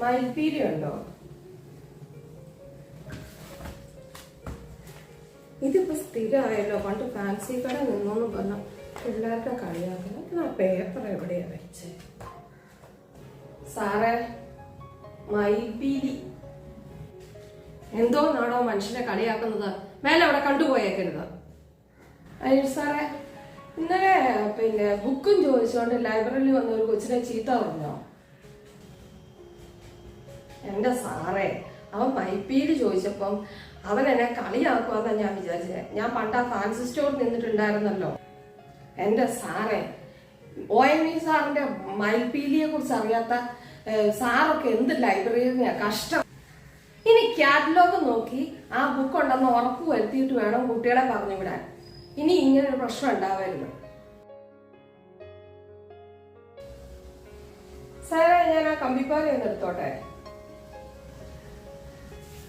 മയിൽപ്പീലി ഉണ്ടോ? ഇതിപ്പോ സ്ഥിരമായല്ലോ. പണ്ട് ഫാൻസി കട നിന്നോന്ന് പറഞ്ഞ പിള്ളേരുടെ കളിയാക്കുന്നത് ആ പേപ്പർ എവിടെയാ വെച്ചേ? സാറേ മയിൽപ്പീലി നാടോ മനുഷ്യനെ കളിയാക്കുന്നത്? മേലെ അവിടെ കണ്ടുപോയേക്കരുത്. അയ്യോ സാറേ ഇന്നലെ പിന്നെ ബുക്കും ചോദിച്ചുകൊണ്ട് ലൈബ്രറിയിൽ വന്ന ഒരു കൊച്ചിനെ ചീത്ത പറഞ്ഞോ? എന്റെ സാറേ അവൻ മൈപ്പിയിൽ ചോദിച്ചപ്പം അവൻ എന്നെ കളിയാക്കുവാന്നാണ് ഞാൻ വിചാരിച്ചത് ഞാൻ പണ്ട് ആ ഫാൻസി സ്റ്റോറിൽ നിന്നിട്ടുണ്ടായിരുന്നല്ലോ. എന്റെ സാറേ ഒ എം വി സാറിന്റെ മൈപ്പീലിയെ കുറിച്ച് അറിയാത്ത സാറൊക്കെ എന്ത് ലൈബ്രറിയാ കഷ്ടം. ഇനി കാറ്റലോഗ് നോക്കി ആ ബുക്ക് ഉണ്ടെന്ന് ഉറപ്പ് വരുത്തിയിട്ട് വേണം കുട്ടികളെ പറഞ്ഞു വിടാൻ. ഇനി ഇങ്ങനെ ഒരു പ്രശ്നം ഉണ്ടാവരുത്. സാറേ ഞാൻ ആ കമ്പിപ്പാലി ഒന്ന് എടുത്തോട്ടെ?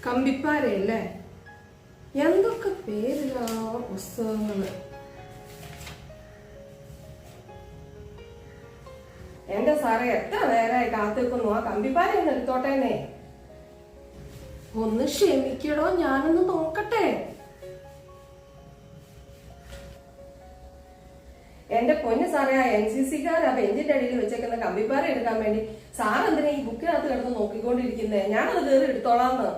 കമ്പിപ്പാരയല്ലേ? എന്തൊക്കെ പേരിലാ പുസ്തകങ്ങൾ? എന്റെ സാറേ എത്ര നേരമായി കാത്തിരിക്കുന്നു ആ കമ്പിപ്പാര ഒന്ന് എടുത്തോട്ടേനെ ഒന്ന് ക്ഷമിക്കടോ ഞാനൊന്ന് നോക്കട്ടെ. എന്റെ പൊന്ന് സാറേ ആ എൻ സി സിക്കാർ ആ ബെഞ്ചിന്റെ അടിയിൽ വെച്ചേക്കുന്ന കമ്പിപ്പാര എടുക്കാൻ വേണ്ടി സാർ എന്തിനാ ഈ ബുക്കിനകത്ത് കിടന്ന് നോക്കിക്കൊണ്ടിരിക്കുന്നേ? ഞാനത് കയറി എടുത്തോളാന്ന്